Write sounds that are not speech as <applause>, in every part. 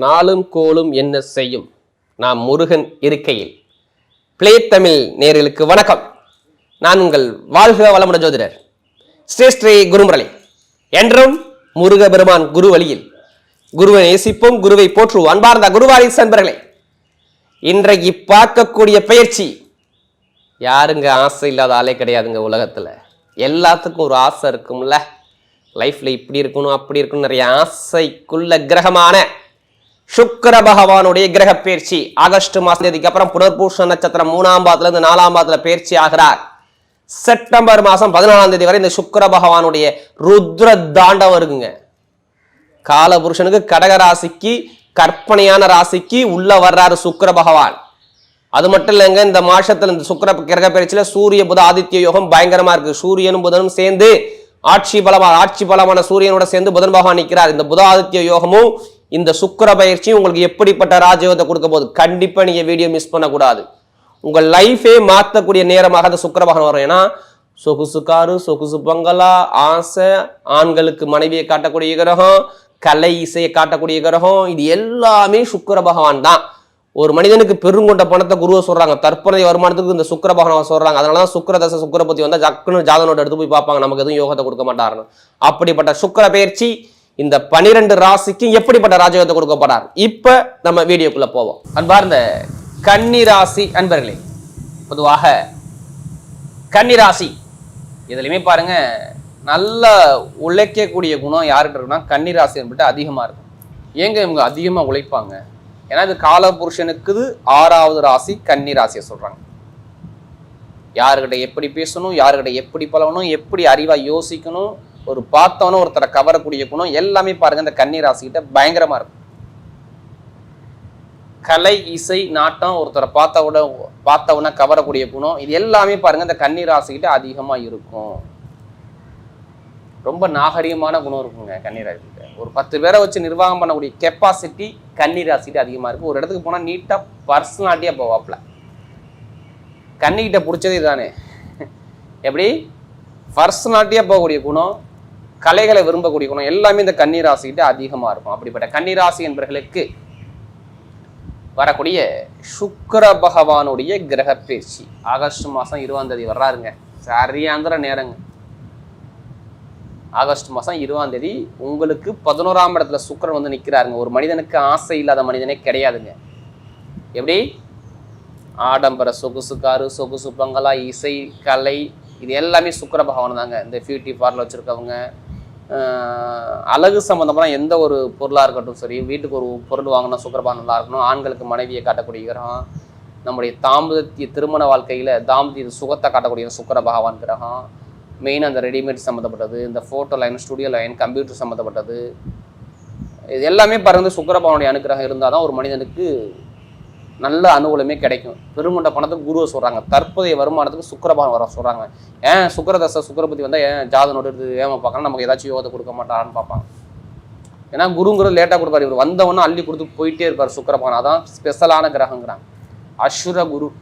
நாளும் கோலும் என்ன செய்யும்? நாம் முருகன் இருக்கையில். பிளே தமிழ் நேர்களுக்கு வணக்கம். நான் உங்கள் வாழ்க வளமுட ஜோதிடர். ஸ்ரீ ஸ்ரீ குருமுரளி. என்றும் முருக பெருமான் குரு வழியில் குருவை நேசிப்போம் குருவை போற்றுவோம். அன்பார்ந்த குருவாரி சன்பர்களே இன்றைக்கு பார்க்கக்கூடிய பயிற்சி யாருங்க ஆசை இல்லாத ஆளே கிடையாதுங்க உலகத்தில். எல்லாத்துக்கும் ஒரு ஆசை இருக்கும்ல. லைஃப்பில் இப்படி இருக்கணும் அப்படி இருக்கணும் நிறைய ஆசைக்குள்ள கிரகமான சுக்கர பகவானுடைய கிரக பயிற்சி. ஆகஸ்ட் மாசத்துக்கு அப்புறம் புனர்பூஷ நட்சத்திரம் மூணாம் பாதத்துல இருந்து நாலாம் பாதத்துல பயிற்சி ஆகிறார். செப்டம்பர் மாசம் பதினாலாம் தேதி வரை இந்த சுக்கிர பகவானுடைய ருத்ர தாண்டவம் இருக்குங்க. காலபுருஷனுக்கு கடக ராசிக்கு கற்பனையான ராசிக்கு உள்ள வர்றாரு சுக்கர பகவான். அது மட்டும் இல்லைங்க இந்த மாசத்துல இந்த சுக்கிர கிரக பயிற்சியில சூரிய புத ஆதித்ய யோகம் பயங்கரமா இருக்கு. சூரியனும் புதனும் சேர்ந்து ஆட்சி பலமா ஆட்சி பலமான சூரியனோட சேர்ந்து புதன் பகவான் நிற்கிறார் இந்த புத ஆதித்ய யோகமும் இந்த சுக்கிர பயிற்சி உங்களுக்கு எப்படிப்பட்ட ராஜயோகத்தை கொடுக்க போகுது? கண்டிப்பாக நீங்கள் வீடியோ மிஸ் பண்ணக்கூடாது. உங்கள் லைஃபே மாற்றக்கூடிய நேரமாக அந்த சுக்கர பகவான் வரும். ஏன்னா சொகுசு காரு சொகுசு பங்களா ஆசை ஆண்களுக்கு மனைவியை காட்டக்கூடிய கிரகம் கலை இசையை காட்டக்கூடிய கிரகம் இது எல்லாமே சுக்கர பகவான் தான். ஒரு மனிதனுக்கு பெருங்கொண்ட பணத்தை குருவை சொல்றாங்க. தற்போதைய வருமானத்துக்கு இந்த சுக்கர பகவான் சொல்றாங்க. அதனால தான் சுக்கர தசை சுக்கிர பத்தி ஜக்குன்னு ஜாதனோட எடுத்து போய் பார்ப்பாங்க. நமக்கு எதுவும் யோகத்தை கொடுக்க மாட்டாருன்னு. அப்படிப்பட்ட சுக்கர பயிற்சி இந்த பனிரெண்டு ராசிக்கும் எப்படிப்பட்ட ராஜயோகத்தை கொடுக்க போறார்? இப்ப நம்ம வீடியோக்குள்ள போவோம். அன்பார்ந்த கன்னி ராசி அன்பர்களே பொதுவாக கன்னி ராசி இதுலையுமே பாருங்க நல்ல உழைக்கக்கூடிய குணம் யார்கிட்ட இருக்குன்னா கன்னி ராசி என்பது அதிகமா இருக்கும். ஏங்க இவங்க அதிகமா உழைப்பாங்க? ஏன்னா இது காலபுருஷனுக்கு ஆறாவது ராசி கன்னி ராசியை சொல்றாங்க. யாருக்கிட்ட எப்படி பேசணும் யாருக்கிட்ட எப்படி பழகணும் எப்படி அறிவா யோசிக்கணும் ஒரு பார்த்தவன ஒருத்தரை கவரக்கூடிய குணம் எல்லாமே பாருங்க இந்த கண்ணீர் ராசிக்கிட்ட பயங்கரமா இருக்கும். கலை இசை நாட்டம் ஒருத்தரை பார்த்தவுட பார்த்தவன கவரக்கூடிய குணம் இது எல்லாமே பாருங்க இந்த கண்ணீர் ராசிக்கிட்ட அதிகமா இருக்கும். ரொம்ப நாகரிகமான குணம் இருக்குங்க கன்னி ஒரு பத்து பேரை வச்சு நிர்வாகம் பண்ணக்கூடிய கெப்பாசிட்டி கன்னி அதிகமா இருக்கும் ஒரு இடத்துக்கு போனா நீட்டா பர்சனாலிட்டியா போவாப்ல கண்ணிக்கிட்ட பிடிச்சது இதுதானே எப்படி? பர்சனாலிட்டியாக போகக்கூடிய குணம் கலைகளை விரும்பக்கூடிய குணம் எல்லாமே இந்த கன்னி ராசிக்கிட்ட அதிகமாக இருக்கும். அப்படிப்பட்ட கன்னி ராசி என்பவர்களுக்கு வரக்கூடிய சுக்கிர பகவானுடைய கிரக பேச்சு ஆகஸ்ட் மாதம் இருபதாம் தேதி வர்றாருங்க. சரியாந்திர நேரங்க. ஆகஸ்ட் மாதம் இருபதாம் தேதி உங்களுக்கு பதினோராம் இடத்துல சுக்கிரன் வந்து நிற்கிறாருங்க ஒரு மனிதனுக்கு ஆசை இல்லாத மனிதனே கிடையாதுங்க. எப்படி? ஆடம்பர சொகுசு காரு சொகுசு பங்களா இசை கலை இது எல்லாமே சுக்கர பகவான் தாங்க. இந்த பியூட்டி பார்லர் வச்சுருக்கவங்க அழகு சம்மந்தமான எந்த ஒரு பொருளாக இருக்கட்டும் சரி வீட்டுக்கு ஒரு பொருள் வாங்கினா சுக்கரபான் நல்லா இருக்கணும் ஆண்களுக்கு மனைவியை காட்டக்கூடிய கிரகம் நம்முடைய தாம்பத்திய திருமண வாழ்க்கையில் தாம்பத்திய சுகத்தை காட்டக்கூடிய சுக்கர பகவான் கிரகம் மெயின் அந்த ரெடிமேட் சம்மந்தப்பட்டது இந்த photo line studio line computer சம்மந்தப்பட்டது இது எல்லாமே பறந்து சுக்கரபாவனுடைய அனுக்கிரகம் இருந்தால் தான் ஒரு மனிதனுக்கு நல்ல அனுகூலமே கிடைக்கும். பெருமண்ட பணத்துக்கு குருவை சொல்கிறாங்க தற்போதைய வருமானத்துக்கு சுக்கரபான் வர சொல்கிறாங்க ஏன் சுக்கரதசை சுக்கரபதி வந்தால் ஏன் ஜாதனோட நோட்டு ஏமா பார்க்கலாம் நமக்கு ஏதாச்சும் யோகத்தை கொடுக்க மாட்டாரான்னு பார்ப்பாங்க. ஏன்னா குருங்கிறது லேட்டாக கொடுப்பார். இவர் வந்தவொன்னே அள்ளி கொடுத்து போயிட்டே இருப்பார் சுக்கரபான் அதான் ஸ்பெஷலான கிரகங்கிறாங்க. அசுர குரு.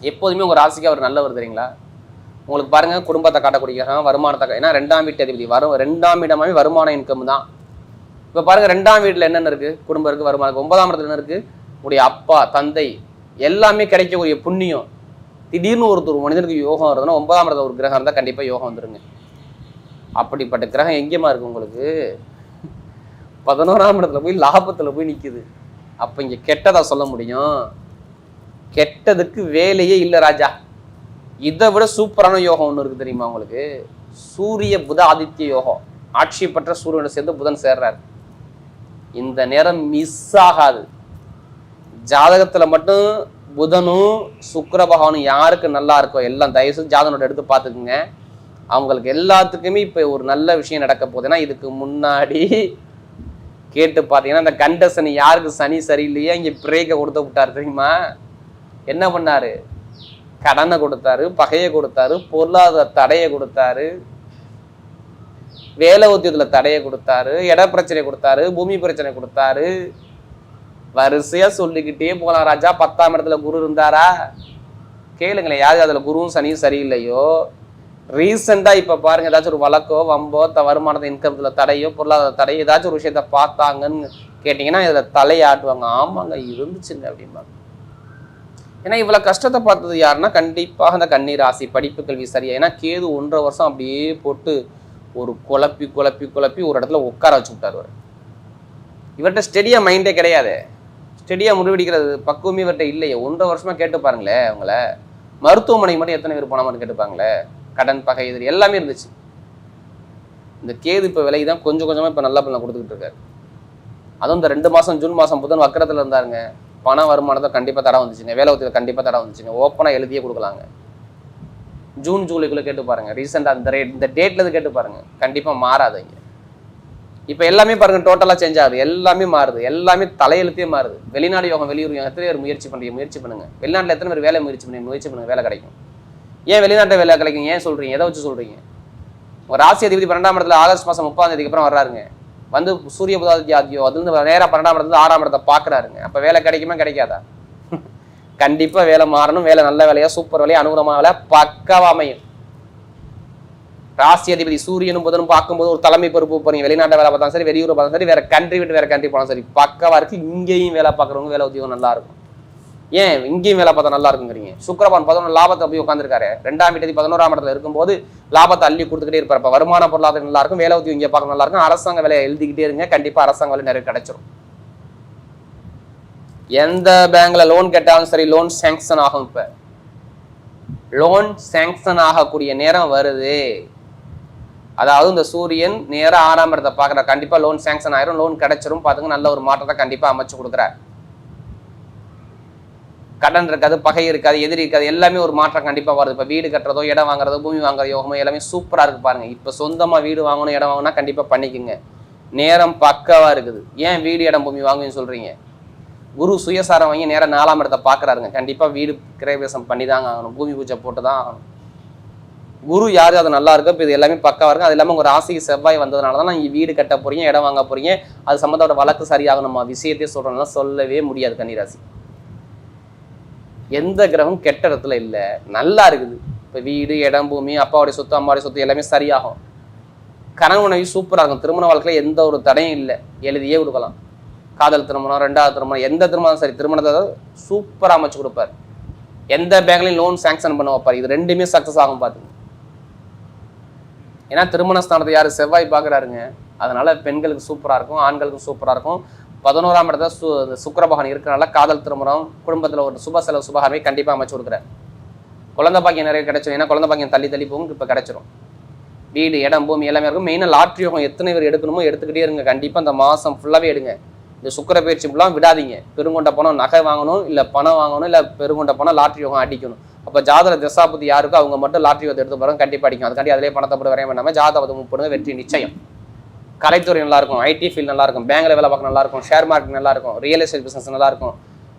எப்போதுமே உங்கள் ராசிக்கு அவர் நல்லவர் தெரியுங்களா? உங்களுக்கு பாருங்கள் குடும்பத்தை காட்டக்கூடிய கிரகம் வருமானத்தை கா- ஏன்னா ரெண்டாம் வீட்டு அதிபதி. வரும் ரெண்டாம் இடமாவே வருமான இன்கம் தான். இப்போ பாருங்கள் ரெண்டாம் வீட்டில் என்னென்ன இருக்குது குடும்பம் இருக்குது வருமானம் ஒன்பதாம் இடத்துல என்ன இருக்குது உடைய அப்பா தந்தை எல்லாமே கிடைக்கக்கூடிய புண்ணியம். திடீர்னு ஒருத்தர் மனிதனுக்கு யோகம் வருதுன்னா ஒன்பதாம் இடத்துல ஒரு கிரகம் இருந்தால் கண்டிப்பாக யோகம் வந்துருங்க. அப்படிப்பட்ட கிரகம் எங்கேயுமா இருக்கு உங்களுக்கு? பதினோராம் இடத்துல போய் லாபத்தில் போய் நிற்குது அப்போ இங்கே கெட்டதாக சொல்ல முடியும்? கெட்டதுக்கு வேலையே இல்லை ராஜா. இதை விட சூப்பரான யோகம் ஒன்று இருக்குது தெரியுமா உங்களுக்கு? சூரிய புத ஆதித்ய யோகம். ஆட்சி பெற்ற சூரியனை சேர்ந்து புதன் சேர்றார். இந்த நேரம் மிஸ் ஆகாது. ஜாதகத்தில் மட்டும் புதனும் சுக்கர பகவானும் யாருக்கு நல்லா இருக்கோ எல்லாம் தயவு செய்து ஜாதகனோட எடுத்து பார்த்துக்குங்க. அவங்களுக்கு எல்லாத்துக்குமே இப்போ ஒரு நல்ல விஷயம் நடக்க போகுதுன்னா இதுக்கு முன்னாடி கேட்டு பார்த்தீங்கன்னா இந்த கண்ட சனி யாருக்கு சனி சரியில்லையே இங்கே பிரேக்கை கொடுத்து விட்டாரு தெரியுமா? என்ன பண்ணார்? கடனை கொடுத்தாரு பகையை கொடுத்தாரு பொருளாதார தடையை கொடுத்தாரு வேலை உத்தியத்தில் தடையை கொடுத்தாரு இட பிரச்சனை கொடுத்தாரு பூமி பிரச்சனை கொடுத்தாரு வரிசையா சொல்லிக்கிட்டே போகலாம் ராஜா. பத்தாம் இடத்துல குரு இருந்தாரா? கேளுங்களேன் யாரு அதுல குருவும் சனியும் சரியில்லையோ? ரீசெண்டாக இப்போ பாருங்க ஏதாச்சும் ஒரு வழக்கோ வம்போ த வருமானத்தை இன்கம்ல தடையோ பொருளாதார தடையோ ஏதாச்சும் ஒரு விஷயத்த பார்த்தாங்கன்னு கேட்டிங்கன்னா இதில் தலையாட்டுவாங்க. ஆமாங்க இருந்துச்சுங்க அப்படிம்பாங்க. ஏன்னா இவ்வளோ கஷ்டத்தை பார்த்தது யாருன்னா கண்டிப்பாக அந்த கண்ணீர் ராசி படிப்பு கல்வி சரியா. ஏன்னா கேது ஒன்றரை வருஷம் அப்படியே போட்டு ஒரு குழப்பி குழப்பி குழப்பி ஒரு இடத்துல உட்கார வச்சு விட்டார் அவர். இவர்கிட்ட ஸ்டெடியாக மைண்டே கிடையாது. ஸ்டெடியாக முடிவெடிக்கிறது பக்குவமே இவர்கிட்ட இல்லையே. ஒன்றரை வருஷமா கேட்டு பாருங்களேன் அவங்கள மருத்துவமனை மட்டும் எத்தனை பேர் போனாமல் கேட்டுப்பாங்களே? கடன் பகை எதிரி எல்லாமே இருந்துச்சு. இந்த கேது இப்போ விலை தான் கொஞ்சம் கொஞ்சமாக இப்போ நல்ல பண்ண கொடுத்துக்கிட்டு இருக்காரு. அதுவும் இந்த ரெண்டு மாதம் ஜூன் மாதம் புதன் வக்கரத்தில் இருந்தாருங்க. பண வருமானத்தை கண்டிப்பாக தடை வந்துச்சுங்க. வேலை ஒத்தியில் கண்டிப்பாக தடை வந்துச்சுங்க. ஓப்பனாக எழுதியே கொடுக்கலாங்க. ஜூன் ஜூலைக்குள்ளே கேட்டு பாருங்கள் ரீசெண்டாக இந்த ரேட் இந்த டேட்டில் கேட்டு பாருங்கள் கண்டிப்பாக மாறாதுங்க. இப்போ எல்லாமே பாருங்க டோட்டலாக சேஞ்ச் ஆகுது. எல்லாமே மாறுது. எல்லாமே தலையெழுத்தே மாறுது. வெளிநாடு யோகம் வெளியூர் யோகம் எத்தனை பேர் முயற்சி பண்ணுறீங்க முயற்சி பண்ணுங்க. வெளிநாட்டில் எத்தனை பேர் வேலை முயற்சி பண்ணி முயற்சி பண்ணுங்க. வேலை கிடைக்கும். ஏன் வெளிநாட்டில் வேலை கிடைக்கும்? ஏன் சொல்கிறீங்க எதை வச்சு சொல்கிறீங்க ஒரு ராசி அதிபதி பன்னெண்டாம் இடத்துல ஆகஸ்ட் மாதம் முப்பதாம் தேதிக்கு அப்புறம் வர்றாருங்க. வந்து சூரிய புதாதி ஆதியோ அது வந்து நேராக பன்னெண்டாம் இடத்துல ஆறாம் இடத்தை பார்க்குறாருங்க. அப்போ வேலை கிடைக்குமா? கிடைக்காதா? <laughs> கண்டிப்பாக வேலை மாறணும். வேலை நல்ல வேலையாக சூப்பர் வேலையாக அனுகூலமாக வேலை பக்காவா அமையும். ராசி அதிபதி சூரியனும் புதனும் பார்க்கும்போது ஒரு தலைமை பொறுப்பு போறீங்க. வெளிநாட்டு வேலை பார்த்தாலும் சரி வெளியூர் பார்த்தாலும் சரி வேற கண்ட்ரி விட்டு வேற கண்ட்ரி போனாலும் சரி பக்கவா இருக்கு இங்கேயும் வேலை பார்க்குறவங்க வேலை உத்தியோகம் நல்லா இருக்கும். ஏன்? இங்கேயும் வேலை பார்த்தா நல்லா இருக்குங்கிறீங்க. சுக்கரபான் பதினொன்று லாபத்தை போய் உட்காந்துருக்காரு ரெண்டாம் தேதி பதினோராம் இடத்துல இருக்கும்போது லாபத்தை அள்ளி கொடுத்துக்கிட்டே இருப்பார். வருமான பொருளாதாரம் நல்லா இருக்கும் வேலை உத்தியோகம் இங்கே பார்க்க நல்லா இருக்கும். அரசாங்க வேலையை எழுதிக்கிட்டே இருங்க கண்டிப்பாக அரசாங்க வேலை நிறைய கிடைச்சிரும். எந்த பேங்க்ல லோன் கேட்டாலும் சரி லோன் சேங்ஷன் ஆகும் இப்போ. லோன் சேங்ஷன் ஆகக்கூடிய நேரம் வருது. அதாவது இந்த சூரியன் நேராக ஆறாம் இடத்தை பார்க்குற கண்டிப்பாக லோன் சேங்ஷன் ஆயிரும். லோன் கிடைச்சிரும். பார்த்துங்க நல்ல ஒரு மாற்றத்தை கண்டிப்பாக அமைச்சு கொடுக்குறாரு. கடன் இருக்காது பகை இருக்காது எதிரி இருக்காது எல்லாமே ஒரு மாற்றம் கண்டிப்பாக வருது. இப்போ வீடு கட்டுறதோ இடம் வாங்குறதோ பூமி வாங்குறதோ யோகமோ எல்லாமே சூப்பராக இருக்கு பாருங்கள் இப்போ சொந்தமாக வீடு வாங்கணும் இடம் வாங்கினா கண்டிப்பாக பண்ணிக்கோங்க. நேரம் பக்கவாக இருக்குது. ஏன் வீடு இடம் பூமி வாங்குன்னு சொல்கிறீங்க குரு சுயசாரம் வாங்கி நேரம் நாலாம் இடத்தை பார்க்குறாருங்க. கண்டிப்பாக வீடு கிரயவேசம் பண்ணி தாங்க ஆகணும். பூமி பூஜை போட்டு தான் ஆகணும். குரு யார் அது நல்லா இருக்கு? இப்போ இது எல்லாமே பக்காவாக இருக்கும் அது இல்லாமல் ஒரு ராசிக்கு செவ்வாய் வந்ததுனால தான் நீங்கள் வீடு கட்ட போகிறீங்க இடம் வாங்க போகிறீங்க அது சம்மந்தோட வழக்கு சரியாகணுமா. விஷயத்தையே சொல்கிறோம்னா சொல்லவே முடியாது கன்னிராசி. எந்த கிரகம் கெட்ட இடத்துல இல்லை நல்லா இருக்குது. இப்போ வீடு இடம் பூமி அப்பாவுடைய சொத்து அம்மாவுடைய சொத்து எல்லாமே சரியாகும். கணவன் மனைவி சூப்பராக இருக்கும். திருமண வாழ்க்கையில் எந்த ஒரு தடையும் இல்லை. எழுதியே கொடுக்கலாம். காதல் திருமணம் ரெண்டாவது திருமணம் எந்த திருமணம் சரி திருமணத்தை சூப்பராக அமைச்சு கொடுப்பார். எந்த பேங்க்லையும் லோன் சாங்ஷன் பண்ண வைப்பார் இது ரெண்டுமே சக்ஸஸ் ஆகும் பார்த்துங்க ஏன்னா திருமண ஸ்தானத்தை யார் செவ்வாய் பார்க்குறாருங்க. அதனால் பெண்களுக்கு சூப்பராக இருக்கும் ஆண்களுக்கும் சூப்பராக இருக்கும். பதினோராம் இடத்த சு இந்த சுக்கிர பகவான் இருக்கிறனால காதல் திருமணம் குடும்பத்தில் ஒரு சுப செலவு சுபகாரமே கண்டிப்பாக அமைச்சு கொடுக்குறாரு. குழந்த பாக்கியம் நிறைய கிடைச்சிடும் ஏன்னா குழந்த பாக்கியம் தள்ளி தள்ளி போகும் இப்போ கிடைச்சிரும். வீடு இடம் பூமி எல்லாமே இருக்கும். மெயினாக லாட்ரி யோகம் எத்தனை பேர் எடுக்கணுமோ எடுத்துக்கிட்டே இருங்க. கண்டிப்பாக அந்த மாதம் ஃபுல்லாகவே எடுங்க. இந்த சுக்கர பயிற்சி ஃபுல்லாக விடாதீங்க. பெருங்கொண்ட பணம் நகை வாங்கணும் இல்லை பணம் வாங்கணும் இல்லை பெருங்கொண்ட பணம் லாட்ரி யோகம் அடிக்கணும். அப்போ ஜாதக திசாபதி யாருக்கோ அவங்க மட்டும் லாட்ரி வந்து எடுத்து போகிறோம் கண்டிப்பாக அடிக்கும். அதுக்காண்டி அதிலே பணத்தை போட்டு வரையும் பண்ணாமல் ஜாதகத்தை முப்படுங்க வெற்றி நிச்சயம். கலைத்துறை நல்லாயிருக்கும் ஐடி ஃபீல்ட் நல்லாயிருக்கும் பேங்கில் வேலை பார்க்க நல்லாயிருக்கும் ஷேர் மார்க்கெட் நல்லா இருக்கும் ரியல் எஸ்டேட் பிஸ்னஸ் நல்லாயிருக்கும்.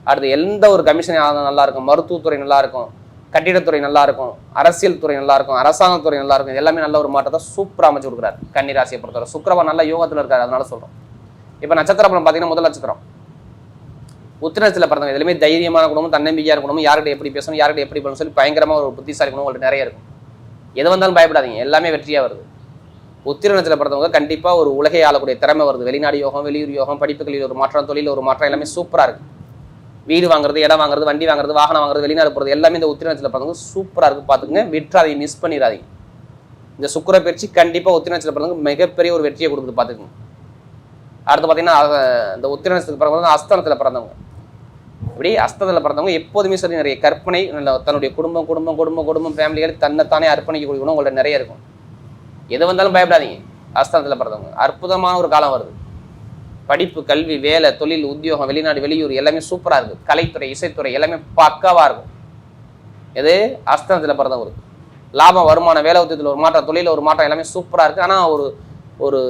அடுத்து எந்த ஒரு கமிஷன் நல்லா இருக்கும் மருத்துவத்துறை நல்லாயிருக்கும் கட்டிடத்துறை நல்லாயிருக்கும் அரசியல் துறை நல்லாயிருக்கும் அரசாங்கத்துறை நல்லாயிருக்கும் எல்லாமே நல்ல ஒரு மாற்றத்தை சூப்பராக அமைச்சு கொடுக்குறாரு கன்னிராசியை பொறுத்தவரை. சுக்கரவா நல்ல யோகத்தில் இருக்காரு அதனால சொல்கிறோம் இப்போ நட்சத்திரம் பார்த்தீங்கன்னா முதல் நட்சத்திரம். உத்திரத்தில் பிறந்தவங்க எதுலையுமே தைரியமான குணமும் தன்னம்பிக்கையாக இருக்கணும் யார்கிட்ட எப்படி பேசணும் யார்கிட்ட எப்படி பண்ணணும் சொல்லி பயங்கரமாக ஒரு புத்திசாலி குணம் உங்களுக்கு நிறைய இருக்கும். எது வந்தாலும் பயப்படாதீங்க எல்லாமே வெற்றியாக வருது. உத்திரணத்தில் பிறந்தவங்க கண்டிப்பாக ஒரு உலகை ஆளக்கூடிய திறமை வருது. வெளிநாடு யோகம் வெளியூர் யோகம் படிப்புகளில் ஒரு மாற்றம் தொழில் ஒரு மாற்றம் எல்லாமே சூப்பராக இருக்குது வீடு வாங்குறது இடம் வாங்குறது வண்டி வாங்குறது வாகனம் வாங்குறது வெளிநாடு போகிறது எல்லாமே இந்த உத்திரணத்தில் பிறந்தவங்க சூப்பராக இருக்குது பார்த்துக்குங்க விட்டுறாதீங்க மிஸ் பண்ணிடாதீங்க. இந்த சுக்கர பயிற்சி கண்டிப்பாக உத்திரணத்தில் பிறந்தவங்க மிகப்பெரிய ஒரு வெற்றியை கொடுக்குது பார்த்துக்குங்க. அடுத்து பார்த்தீங்கன்னா இந்த உத்திரணத்துக்கு பிறந்தவங்க அஸ்தானத்தில் பிறந்தவங்க. இப்படி அஸ்தத்தில் பிறந்தவங்க எப்போதுமே சரி நிறைய கற்பனை நல்ல தன்னுடைய குடும்பம் குடும்பம் குடும்பம் குடும்பம் ஃபேமிலிகள் தன்னைத்தானே அர்ப்பணிக்கக்கூடிய குணம் உங்கள்ட்ட நிறைய இருக்கும். எது வந்தாலும் பயப்படாதீங்க. அஸ்தனத்தில் பிறந்தவங்க. அற்புதமான ஒரு காலம் வருது. படிப்பு கல்வி வேலை தொழில் உத்தியோகம் வெளிநாடு வெளியூர் எல்லாமே சூப்பராக இருக்குது கலைத்துறை இசைத்துறை எல்லாமே பக்காவாக இருக்கும். எது? அஸ்தானத்தில் பிறந்தவங்களுக்கு. லாபம் வருமானம் வேலை உத்தியத்தில் ஒரு மாற்றம் தொழிலில் ஒரு மாற்றம் எல்லாமே சூப்பராக இருக்குது ஆனால் ஒரு ஒரு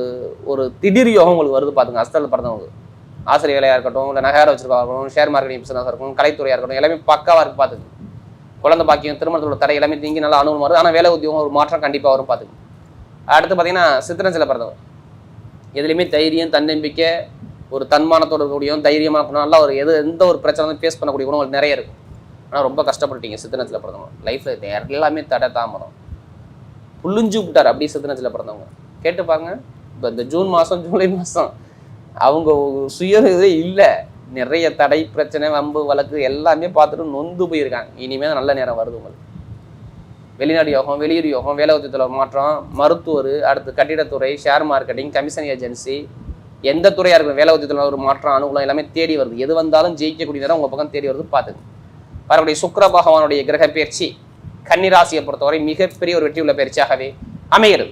ஒரு திடீர் யோகம் உங்களுக்கு வருது பார்த்துங்க அஸ்தத்தில் பிறந்தவங்களுக்கு. ஆசிரியர் வேலையாக இருக்கட்டும் இல்லை நகையார வச்சிருக்கா இருக்கட்டும் ஷேர் மார்க்கெட்டிங் பிசினஸ் இருக்கட்டும் கலைத்துறையாக இருக்கட்டும் எல்லாமே பக்காவாக இருக்கு பார்த்துக்கு. குழந்தை பாக்கியம் திருமணத்தோட தடை எல்லாமே நீங்கி நல்லா அனுபவம் வருது. ஆனால் வேலை உத்தியோகம் ஒரு மாற்றம் கண்டிப்பாக வரும் பார்த்துக்கு. அடுத்து பார்த்தீங்கன்னா சித்திரஞ்சில பிறந்தவங்க எதுலேயுமே தைரியம் தன்னம்பிக்கை ஒரு தன்மானத்தோட இருக்கக்கூடியவும் தைரியமான குணம் நல்லா ஒரு எது எந்த ஒரு பிரச்சனை ஃபேஸ் பண்ணக்கூடிய குணம் உங்களுக்கு நிறைய இருக்கும். ஆனால் ரொம்ப கஷ்டப்பட்டுட்டீங்க சித்திரத்தில் பிறந்தவங்க. லைஃப்பில் எல்லாமே தடை தாமதம். புள்ளிஞ்சு விட்டார் அப்படியே சித்தனத்தில் பிறந்தவங்க. கேட்டு இப்போ இந்த ஜூன் மாதம் ஜூலை மாதம் அவங்க சுய இதே இல்லை. நிறைய தடை பிரச்சனை வம்பு வழக்கு எல்லாமே பார்த்துட்டு நொந்து போயிருக்காங்க. இனிமேல் நல்ல நேரம் வருது உங்களுக்கு. வெளிநாடு யோகம் வெளியூர் யோகம் வேலை உத்தியத்தில் மாற்றம் மருத்துவர் அடுத்து கட்டிடத்துறை ஷேர் மார்க்கெட்டிங் கமிஷன் ஏஜென்சி எந்த துறையாக இருக்கும் வேலை உத்தியத்தில் ஒரு மாற்றம் அனுகூலம் எல்லாமே தேடி வருது. எது வந்தாலும் ஜெயிக்கக்கூடிய நேரம் உங்கள் பக்கம் தேடி வருது பார்த்துங்க. பரவாயில்ல சுக்கிர பகவானுடைய கிரக பயிற்சி கன்னிராசியை பொறுத்தவரை மிகப்பெரிய ஒரு வெற்றி உள்ள பயிற்சியாகவே அமைகிறது.